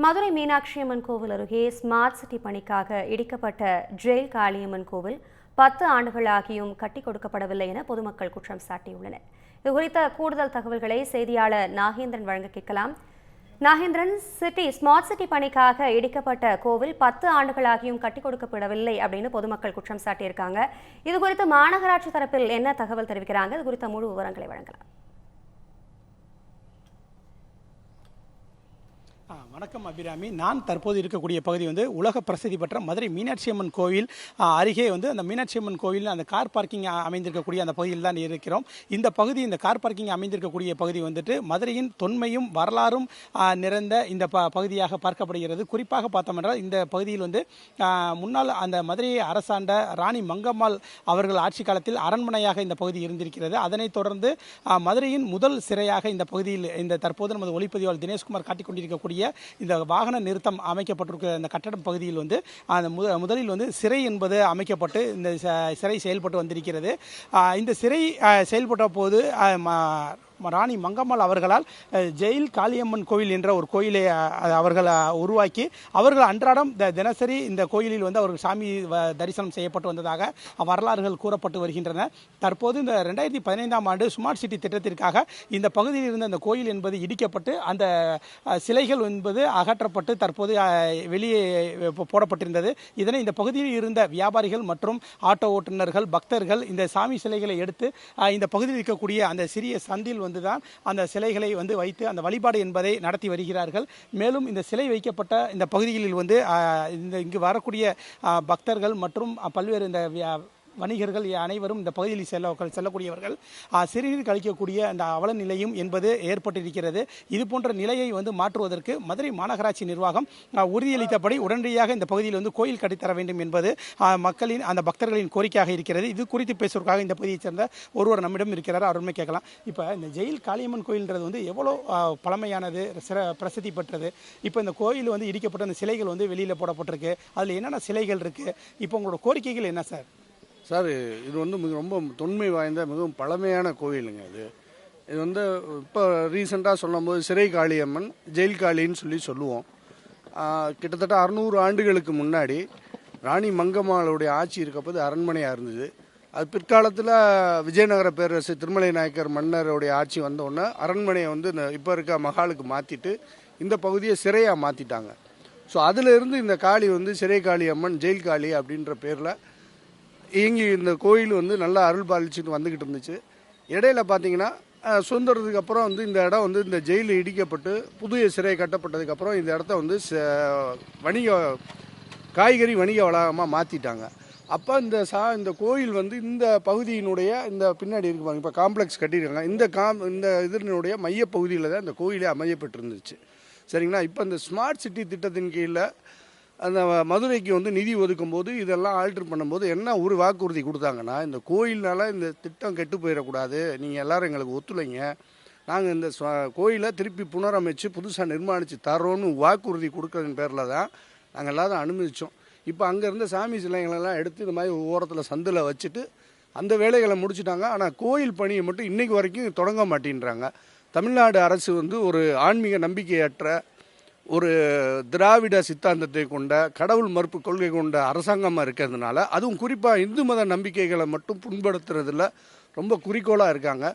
மதுரை மீனாட்சி அம்மன் கோவில் அருகே smart city பணிக்காக இடிக்கப்பட்ட ஜெயில் காளியம்மன் கோவில் பத்து ஆண்டுகளாகியும் கட்டிக் கொடுக்கப்படவில்லை என பொதுமக்கள் குற்றம் சாட்டியுள்ளனர். இது குறித்த கூடுதல் தகவல்களை செய்தியாளர் நாகேந்திரன் வழங்க கேட்கலாம். நாகேந்திரன் சிட்டி ஸ்மார்ட் சிட்டி பணிக்காக இடிக்கப்பட்ட கோவில் பத்து ஆண்டுகளாகியும் கட்டிக் கொடுக்கப்படவில்லை அப்படின்னு பொதுமக்கள் குற்றம் சாட்டியிருக்காங்க. இது குறித்து மாநகராட்சி தரப்பில் என்ன தகவல் தெரிவிக்கிறாங்க? இது குறித்த முழு விவரங்களை வழங்கலாம். வணக்கம் அபிராமி. நான் தற்போது இருக்கக்கூடிய பகுதி வந்து உலக பிரசித்தி பெற்ற மதுரை மீனாட்சி அம்மன் கோவில். அருகே வந்து அந்த மீனாட்சி அம்மன் கோவில் அந்த கார் பார்க்கிங் அமைந்திருக்கக்கூடிய அந்த பகுதியில் தான் இருக்கிறோம். இந்த பகுதி இந்த கார் பார்க்கிங் அமைந்திருக்கக்கூடிய பகுதி வந்துட்டு மதுரையின் தொன்மையும் வரலாறும் நிறைந்த இந்த ப பகுதியாக பார்க்கப்படுகிறது. குறிப்பாக பார்த்தோம் என்றால் இந்த பகுதியில் வந்து முன்னால் முன்னாள் அந்த மதுரையை அரசாண்ட ராணி மங்கம்மாள் அவர்கள் ஆட்சி காலத்தில் அரண்மனையாக இந்த பகுதி இருந்திருக்கிறது. அதனைத் தொடர்ந்து மதுரையின் முதல் சிறையாக இந்த பகுதியில் இந்த தற்போது நமது ஒளிப்பதிவாளர் தினேஷ்குமார் காட்டிக் கொண்டிருக்கக்கூடிய இந்த வாகன நிறுத்தம் அமைக்கப்பட்டிருக்கிற இந்த கட்டடம் பகுதியில் வந்து அந்த முத முதலில் வந்து சிறை என்பது அமைக்கப்பட்டு இந்த சிறை செயல்பட்டு வந்திருக்கிறது. இந்த சிறை செயல்பட்ட போது ராணி மங்கம்மாள் அவர்களால் ஜெயில் காளியம்மன் கோயில் என்ற ஒரு கோயிலை அவர்கள் உருவாக்கி அவர்கள் அன்றாடம் த- தினசரி இந்த கோயிலில் வந்து அவர்கள் சாமி வ- தரிசனம் செய்யப்பட்டு வந்ததாக வரலாறுகள் கூறப்பட்டு வருகின்றன. தற்போது இந்த ரெண்டாயிரத்தி பதினைந்தாம் ஆண்டு ஸ்மார்ட் சிட்டி திட்டத்திற்காக இந்த பகுதியில் இருந்த அந்த கோயில் என்பது இடிக்கப்பட்டு அந்த சிலைகள் என்பது அகற்றப்பட்டு தற்போது வெளியே போடப்பட்டிருந்தது. இதனை இந்த பகுதியில் இருந்த வியாபாரிகள் மற்றும் ஆட்டோ ஓட்டுநர்கள் பக்தர்கள் இந்த சாமி சிலைகளை எடுத்து இந்த பகுதியில் இருக்கக்கூடிய அந்த சிறிய சந்தில் வந்து தான் அந்த சிலைகளை வந்து வைத்து அந்த வழிபாடு என்பதை நடத்தி வருகிறார்கள். மேலும் இந்த சிலை வைக்கப்பட்ட இந்த பகுதிகளில் வந்து இந்த இங்கு வரக்கூடிய பக்தர்கள் மற்றும் பல்வேறு இந்த வியா- வணிகர்கள் அனைவரும் இந்த பகுதியில் செல்ல செல்லக்கூடியவர்கள். சிறுநீர் கழிக்கக்கூடிய அந்த அவல நிலையும் என்பது ஏற்பட்டிருக்கிறது. இது போன்ற நிலையை வந்து மாற்றுவதற்கு மதுரை மாநகராட்சி நிர்வாகம் உறுதியளித்தபடி உடனடியாக இந்த பகுதியில் வந்து கோயில் கட்டித்தர வேண்டும் என்பது மக்களின் அந்த பக்தர்களின் கோரிக்கையாக இருக்கிறது. இது குறித்து பேசுவதற்காக இந்த பகுதியைச் சேர்ந்த ஒருவர் நம்மிடம் இருக்கிறார். அவருமே கேட்கலாம். இப்போ இந்த ஜெயில் காளியம்மன் கோயில்ன்றது வந்து எவ்வளோ பழமையானது சிற பிரசித்தி பெற்றது. இப்போ இந்த கோயில் வந்து இடிக்கப்பட்ட அந்த சிலைகள் வந்து வெளியில் போடப்பட்டிருக்கு. அதில் என்னென்ன சிலைகள் இருக்குது இப்போ உங்களோட கோரிக்கைகள் என்ன சார்? சார் இது வந்து மிக ரொம்ப தொன்மை வாய்ந்த மிகவும் பழமையான கோவிலுங்க இது இது வந்து இப்போ ரீசெண்டாக சொல்லும்போது சிறை காளியம்மன் ஜெயில் காளின்னு சொல்லி சொல்லுவோம். கிட்டத்தட்ட அறுநூறு ஆண்டுகளுக்கு முன்னாடி ராணி மங்கம்மாளுடைய ஆட்சி இருக்கப்போது அரண்மனையாக இருந்தது. அது பிற்காலத்தில் விஜயநகர பேரரசு திருமலை நாயக்கர் மன்னருடைய ஆட்சி வந்தோடனே அரண்மனையை வந்து இந்த இப்போ இருக்க மகாலுக்கு மாற்றிட்டு இந்த பகுதியை சிறையாக மாற்றிட்டாங்க ஸோ அதிலிருந்து இந்த காளி வந்து சிறை காளி அம்மன் ஜெயில் காளி அப்படின்ற பேரில் இயங்கி இந்த கோயில் வந்து நல்லா அருள் பாலிச்சுட்டு வந்துக்கிட்டு இருந்துச்சு. இடையில பார்த்தீங்கன்னா சுதந்திரத்துக்கு அப்புறம் வந்து இந்த இடம் வந்து இந்த ஜெயில் இடிக்கப்பட்டு புதிய சிறை கட்டப்பட்டதுக்கப்புறம் இந்த இடத்த வந்து ச- வணிக காய்கறி வணிக வளாகமாக மாற்றிட்டாங்க அப்போ இந்த சா இந்த கோயில் வந்து இந்த பகுதியினுடைய இந்த பின்னாடி இருக்கு பாருங்க இப்போ காம்ப்ளெக்ஸ் கட்டியிருக்காங்க. இந்த காம் இந்த இதனுடைய மையப்பகுதியில் தான் இந்த கோயிலே அமையப்பட்டிருந்துச்சு சரிங்களா? இப்போ இந்த ஸ்மார்ட் சிட்டி திட்டத்தின் கீழே அந்த மதுரைக்கு வந்து நிதி ஒதுக்கும் போது இதெல்லாம் ஆல்டர் பண்ணும்போது என்ன ஒரு வாக்குறுதி கொடுத்தாங்கன்னா இந்த கோயில்னால இந்த திட்டம் கெட்டு போயிடக்கூடாது நீங்கள் எல்லாரும் எங்களுக்கு ஒத்துழைங்க நாங்கள் இந்த கோயிலை திருப்பி புனரமைச்சு புதுசாக நிர்மாணித்து தரோன்னு வாக்குறுதி கொடுக்குறதுன்னு பேரில் தான் நாங்கள் எல்லாரும் அனுமதித்தோம் இப்போ அங்கே இருந்த சாமி சிலைகளெல்லாம் எடுத்து இந்த மாதிரி ஓரத்தில் சந்தில் வச்சுட்டு அந்த வேலைகளை முடிச்சுட்டாங்க. ஆனால் கோயில் பணியை மட்டும் இன்றைக்கு வரைக்கும் தொடங்க மாட்டேன்றாங்க. தமிழ்நாடு அரசு வந்து ஒரு ஆன்மீக நம்பிக்கையற்ற ஒரு திராவிட சித்தாந்தத்தை கொண்ட கடவுள் மறுப்பு கொள்கை கொண்ட அரசாங்கமாக இருக்கிறதுனால அதுவும் குறிப்பாக இந்து மத நம்பிக்கைகளை மட்டும் புண்படுத்துறதுல ரொம்ப குறிக்கோளாக இருக்காங்க.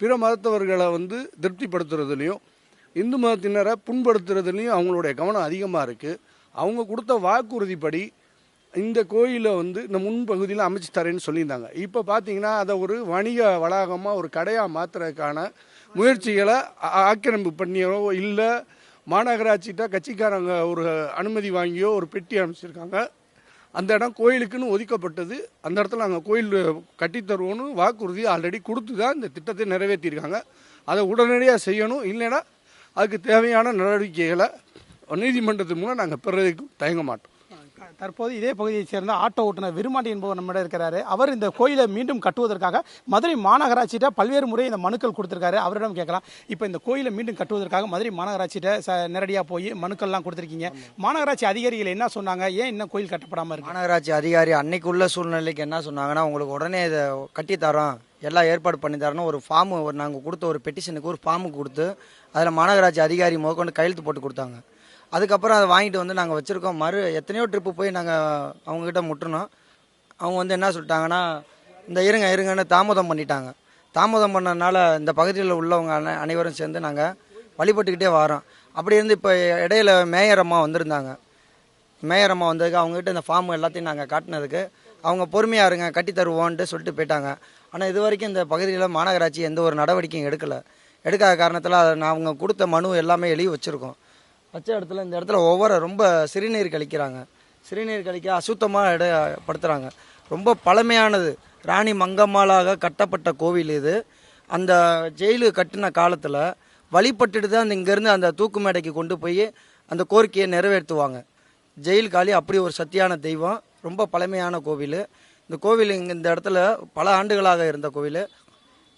பிற மதத்தவர்களை வந்து திருப்திப்படுத்துறதுலையும் இந்து மதத்தினரை புண்படுத்துறதுலையும் அவங்களுடைய கவனம் அதிகமாக இருக்குது அவங்க கொடுத்த வாக்குறுதிப்படி இந்த கோயிலை வந்து இந்த முன்பகுதியில் அமைச்சு தரேன்னு சொல்லியிருந்தாங்க. இப்போ பார்த்தீங்கன்னா அதை ஒரு வணிக வளாகமாக ஒரு கடையாக மாற்றுறதுக்கான முயற்சிகளை ஆக்கிரமிப்பு பண்ணியோ இல்லை மாநகராட்சிகிட்ட கட்சிக்காரங்க ஒரு அனுமதி வாங்கியோ ஒரு பெட்டி அமைச்சிருக்காங்க அந்த இடம் கோயிலுக்குன்னு ஒதுக்கப்பட்டது. அந்த இடத்துல நாங்கள் கோயில் கட்டித்தருவோன்னு வாக்குறுதி ஆல்ரெடி கொடுத்து தான் இந்த திட்டத்தை நிறைவேற்றியிருக்காங்க. அதை உடனடியாக செய்யணும். இல்லைன்னா அதுக்கு தேவையான நடவடிக்கைகளை நீதிமன்றத்தின் மூலம் நாங்கள் பெறதுக்கு தயங்க மாட்டோம். தற்போது இதே பகுதியைச் சேர்ந்த ஆட்டோ ஓட்டுநர் விருமாண்டி என்பவர் நம்மிடம் இருக்கிறாரு. அவர் இந்த கோயிலை மீண்டும் கட்டுவதற்காக மதுரை மாநகராட்சியிட்ட பல்வேறு முறை இந்த மனுக்கள் கொடுத்திருக்காரு. அவரிடம் கேட்கலாம். இப்போ இந்த கோயிலை மீண்டும் கட்டுவதற்காக மதுரை மாநகராட்சியிட்ட நேரடியாக போய் மனுக்கள்லாம் கொடுத்துருக்கீங்க. மாநகராட்சி அதிகாரிகள் என்ன சொன்னாங்க? ஏன் இன்னும் கோயில் கட்டப்படாமல் இருக்கு? மாநகராட்சி அதிகாரி அன்னைக்கு உள்ள சூழ்நிலைக்கு என்ன சொன்னாங்கன்னா உங்களுக்கு உடனே இதை கட்டி தரோம். எல்லாம் ஏற்பாடு பண்ணி தரணும். ஒரு ஃபார்ம் ஒரு நாங்கள் கொடுத்த ஒரு பெட்டிஷனுக்கு ஒரு ஃபார்மு கொடுத்து அதில் மாநகராட்சி அதிகாரி முதற்கொண்டு கையெழுத்து போட்டு கொடுத்தாங்க. அதுக்கப்புறம் அதை வாங்கிட்டு வந்து நாங்கள் வச்சுருக்கோம். மறு எத்தனையோ ட்ரிப்பு போய் நாங்கள் அவங்கக்கிட்ட முட்டினோம். அவங்க வந்து என்ன சொல்லிட்டாங்கன்னா இந்த இருங்க இருங்கன்னு தாமதம் பண்ணிட்டாங்க. தாமதம் பண்ணனால இந்த பகுதியில் உள்ளவங்க அனை- அனைவரும் சேர்ந்து நாங்கள் வழிபட்டுக்கிட்டே வரோம். அப்படி இருந்து இப்போ இடையில மேயர் அம்மா வந்திருந்தாங்க. மேயர் அம்மா வந்ததுக்கு அவங்ககிட்ட இந்த ஃபார்ம் எல்லாத்தையும் நாங்கள் காட்டினதுக்கு அவங்க பொறுமையாக இருங்க கட்டி தருவோன்ட்டு சொல்லிட்டு போயிட்டாங்க. ஆனால் இது வரைக்கும் இந்த பகுதியில் மாநகராட்சி எந்த ஒரு நடவடிக்கையும் எடுக்கலை. எடுக்காத காரணத்தில் அதை நான் அவங்க கொடுத்த மனு எல்லாமே எழுதி வச்சுருக்கோம். வச்ச இடத்துல இந்த இடத்துல ஒவ்வொரு ரொம்ப சிறுநீர் கழிக்கிறாங்க. சிறுநீர் கழிக்க அசுத்தமாக இட படுத்துகிறாங்க ரொம்ப பழமையானது. ராணி மங்கம்மாளாக கட்டப்பட்ட கோவில் இது. அந்த ஜெயிலு கட்டின காலத்தில் வழிபட்டுட்டு தான் அந்த இங்கேருந்து அந்த தூக்கு மேடைக்கு கொண்டு போய் அந்த கோரிக்கையை நிறைவேற்றுவாங்க. ஜெயில் காலி அப்படி ஒரு சத்தியான தெய்வம். ரொம்ப பழமையான கோவில். இந்த கோவில் இங்கே இந்த இடத்துல பல ஆண்டுகளாக இருந்த கோவில்.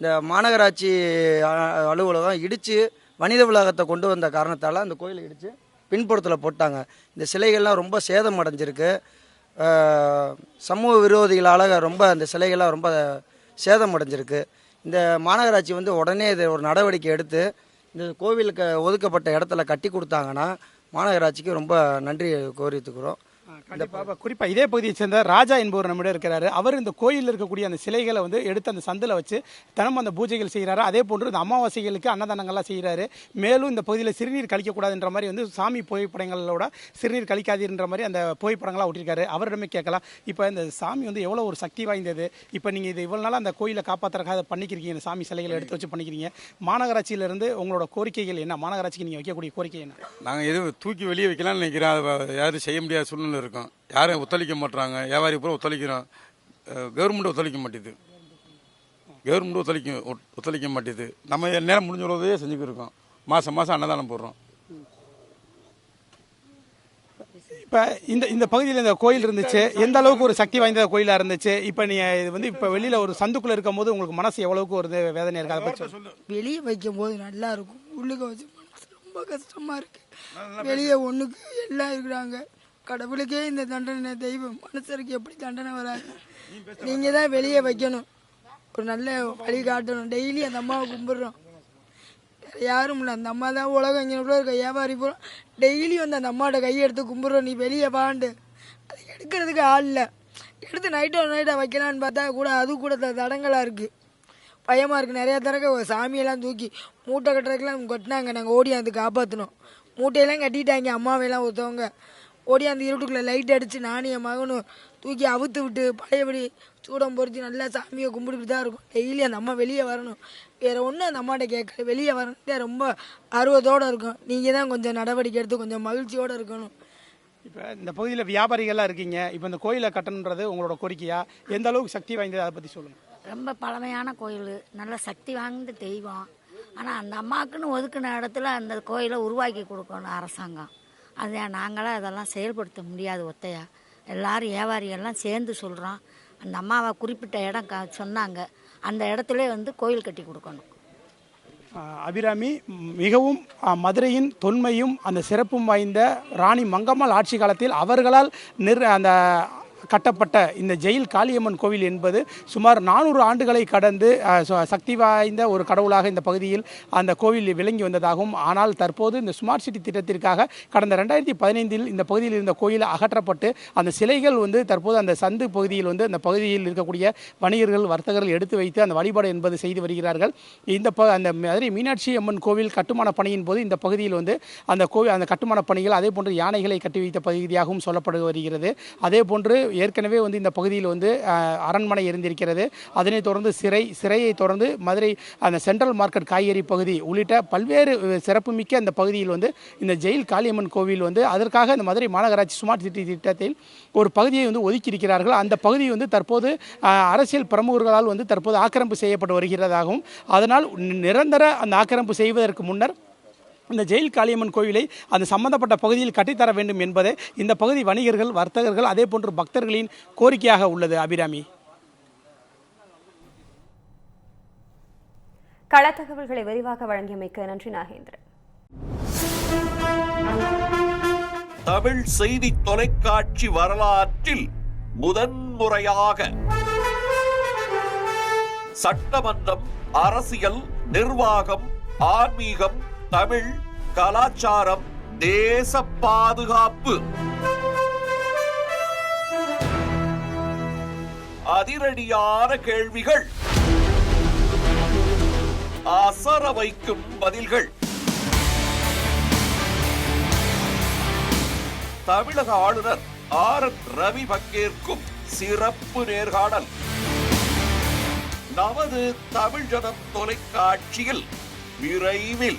இந்த மாநகராட்சி அலுவலகம் இடித்து வணிக உலகத்தை கொண்டு வந்த காரணத்தால் அந்த கோயிலை இடித்து பின்புறத்தில் போட்டாங்க. இந்த சிலைகள்லாம் ரொம்ப சேதம் அடைஞ்சிருக்கு சமூக விரோதிகளால் ரொம்ப அந்த சிலைகள்லாம் ரொம்ப சேதம் அடைஞ்சிருக்கு இந்த மாநகராட்சி வந்து உடனே இது ஒரு நடவடிக்கை எடுத்து இந்த கோவிலுக்கு ஒதுக்கப்பட்ட இடத்துல கட்டி கொடுத்தாங்கன்னா மாநகராட்சிக்கு ரொம்ப நன்றி கோரித்துக்கிறோம். கண்டிப்பாக குறிப்பாக இதே பகுதியை சேர்ந்த ராஜா என்பவர் நம்மிடம் இருக்கிறாரு. அவர் இந்த கோயிலில் இருக்கக்கூடிய அந்த சிலைகளை வந்து எடுத்து அந்த சந்தில் வச்சு தினமும் அந்த பூஜைகள் செய்கிறாரு அதே போன்று இந்த அமாவாசைகளுக்கு அன்னதானங்கள்லாம் செய்கிறாரு மேலும் இந்த பகுதியில் சிறுநீர் கழிக்கக்கூடாதுன்ற மாதிரி வந்து சாமி புகைப்படங்களோட சிறுநீர் கழிக்காதீர்ன்ற மாதிரி அந்த புகைப்படங்களாக ஒட்டியிருக்காரு அவரிடமே கேட்கலாம். இப்போ இந்த சாமி வந்து எவ்வளோ ஒரு சக்தி வாய்ந்தது? இப்போ நீங்கள் இது இவ்வளோ நாள் அந்த கோயிலை காப்பாற்றுறதுக்காக பண்ணிக்கிறீங்க இந்த சாமி சிலைகளை எடுத்து வச்சு பண்ணிக்கிறீங்க மாநகராட்சியிலிருந்து உங்களோட கோரிக்கைகள் என்ன? மாநகராட்சிக்கு நீங்கள் வைக்கக்கூடிய கோரிக்கை என்ன? நாங்கள் எதுவும் தூக்கி வெளியே வைக்கலாம்னு நினைக்கிறோம். வ- யாரும் செய்ய முடியாத சூழ்நிலை இருக்கும் யாரும் ஒத்துழைக்க மாட்றாங்க. வியாபாரி பூரா ஒத்துழைக்கிறோம் கவர்மெண்ட் ஒத்துழைக்க மாட்டேது. கவர்மெண்ட் ஒத்துழைக்க ஒத்- ஒத்துழைக்க மாட்டேது. நம்ம நேரம் முடிஞ்ச உதவியே செஞ்சுக்கிட்டு இருக்கோம். மாதம் மாதம் அன்னதானம் போடுறோம். இப்போ இந்த இந்த பகுதியில் இந்த கோயில் இருந்துச்சு. எந்த அளவுக்கு ஒரு சக்தி வாய்ந்த கோயிலாக இருந்துச்சு? இப்போ நீங்கள் இது வந்து இப்போ வெளியில் ஒரு சந்துக்குள்ளே இருக்கும்போது உங்களுக்கு மனசு எவ்வளவுக்கு ஒரு வேதனை இருக்கு? அதை பற்றி. வெளியே வைக்கும் போது நல்லா இருக்கும். உள்ளுக்க வச்சு மனசு ரொம்ப கஷ்டமா இருக்கு. வெளியே ஒண்ணுக்கு எல்லாம் இருக்கிறாங்க. கடவுளுக்கே இந்த தண்டனை தெய்வம் மனுஷருக்கு எப்படி தண்டனை வராது? நீங்க தான் வெளியே வைக்கணும். ஒரு நல்ல வழி காட்டணும். டெய்லி அந்த அம்மாவை கும்பிடுறோம். வேற யாரும் இல்லை. அந்த அம்மா தான் உலகம் இங்கே கூட இருக்க வியாபாரி போகிறோம் டெய்லி வந்து அந்த அம்மாவோட கையை எடுத்து கும்பிடுறோம். நீ வெளியே வாண்டு. அது எடுக்கிறதுக்கு ஆள் இல்லை. எடுத்து நைட்டோ நைட்டாக வைக்கலான்னு பார்த்தா கூட அது கூட தடங்களாக இருக்குது பயமாக இருக்குது நிறையா தடவை சாமியெல்லாம் தூக்கி மூட்டை கட்டுறதுக்கெல்லாம் கொட்டினாங்க. நாங்கள் ஓடி அது காப்பாற்றினோம் மூட்டையெல்லாம் கட்டிட்டாங்க. அம்மாவையெல்லாம் ஒருத்தவங்க. ஓடியாந்து இருட்டுக்குள்ளே லைட் அடித்து நானும் என் மகனும் தூக்கி அவுத்து விட்டு பழையபடி சூடம் பொருத்தி நல்லா சாமியை கும்பிட்டுக்கிட்டு தான் இருக்கும். டெய்லி அந்த அம்மா வெளியே வரணும். வேறு ஒன்றும் அந்த அம்மாட்ட கேட்கல. வெளியே வரணுன்ட்டு ரொம்ப ஆர்வத்தோடு இருக்கும். நீங்கள் தான் கொஞ்சம் நடவடிக்கை எடுத்து கொஞ்சம் மகிழ்ச்சியோடு இருக்கணும். இப்போ இந்த பகுதியில் வியாபாரிகள்லாம் இருக்கீங்க. இப்போ இந்த கோயிலை கட்டணுன்றது உங்களோட கோரிக்கையா? எந்த அளவுக்கு சக்தி வாய்ந்தது அதை பற்றி சொல்லுங்கள் ரொம்ப பழமையான கோயில். நல்ல சக்தி வாய்ந்த தெய்வம். ஆனால் அந்த அம்மாவுக்குன்னு ஒதுக்கின இடத்துல அந்த கோயிலை உருவாக்கி கொடுக்கணும் அரசாங்கம். அதை நாங்களாம் அதெல்லாம் செயல்படுத்த முடியாது ஒத்தையா? எல்லாரும் வியாபாரிகள்லாம் சேர்ந்து சொல்கிறோம் அந்த அம்மாவை குறிப்பிட்ட இடம் க சொன்னாங்க. அந்த இடத்துல வந்து கோயில் கட்டி கொடுக்கணும். அபிராமி மிகவும் மதுரையின் தொன்மையும் அந்த சிறப்பும் வாய்ந்த ராணி மங்கம்மாள் ஆட்சி காலத்தில் அவர்களால் நிர் அந்த கட்டப்பட்ட இந்த ஜெயில் காளியம்மன் கோவில் என்பது சுமார் நானூறு ஆண்டுகளை கடந்து ச- சக்தி வாய்ந்த ஒரு கடவுளாக இந்த பகுதியில் அந்த கோவில் விளங்கி வந்ததாகவும் ஆனால் தற்போது இந்த ஸ்மார்ட் சிட்டி திட்டத்திற்காக கடந்த ரெண்டாயிரத்தி பதினைந்தில் இந்த பகுதியில் இருந்த கோயில் அகற்றப்பட்டு அந்த சிலைகள் வந்து தற்போது அந்த சந்து பகுதியில் வந்து அந்த பகுதியில் இருக்கக்கூடிய வணிகர்கள் வர்த்தகர்கள் எடுத்து வைத்து அந்த வழிபாடு என்பது செய்து வருகிறார்கள். இந்த ப அந்த மதுரை மீனாட்சி அம்மன் கோவில் கட்டுமான பணியின் போது இந்த பகுதியில் வந்து அந்த கோவில் அந்த கட்டுமான பணிகள் அதே போன்று யானைகளை கட்டி வைத்த பகுதியாகவும் சொல்லப்பட்டு வருகிறது. அதே போன்று ஏற்கனவே வந்து இந்த பகுதியில் வந்து அரண்மனை இருந்திருக்கிறது. அதனைத் தொடர்ந்து சிறை சிறையை தொடர்ந்து மதுரை அந்த சென்ட்ரல் மார்க்கெட் காய்கறி பகுதி உள்ளிட்ட பல்வேறு சிறப்புமிக்க அந்த பகுதியில் வந்து இந்த ஜெயில் காளியம்மன் கோவில் வந்து அதற்காக இந்த மதுரை மாநகராட்சி ஸ்மார்ட் சிட்டி திட்டத்தில் ஒரு பகுதியை வந்து ஒதுக்கியிருக்கிறார்கள். அந்த பகுதி வந்து தற்போது அரசியல் பிரமுகர்களால் வந்து தற்போது ஆக்கிரமிப்பு செய்யப்பட்டு வருகிறதாகவும் அதனால் நிரந்தர அந்த ஆக்கிரமிப்பு செய்வதற்கு முன்னர் இந்த ஜெயில் காளியம்மன் கோவிலை அந்த சம்பந்தப்பட்ட பகுதியில் கட்டித்தர வேண்டும் என்பதே இந்த பகுதி வணிகர்கள் வர்த்தகர்கள் அதே போன்று பக்தர்களின் கோரிக்கையாக உள்ளது அபிராமி. களத்தகவல்களை விரிவாக வழங்கியமைக்கு நன்றி நாகேந்திரன். தமிழ் செய்தி தொலைக்காட்சி வரலாற்றில் முதன்முறையாக சட்டமன்றம் அரசியல் நிர்வாகம் ஆன்மீகம் தமிழ் கலாச்சாரம் தேச பாதுகாப்பு. அதிரடியான கேள்விகள். அசர வைக்கும் பதில்கள். தமிழக ஆளுநர் ஆர். என் ரவி பங்கேற்கும் சிறப்பு நேர்காணல். நமது தமிழ் ஜனம் தொலைக்காட்சியில் விரைவில்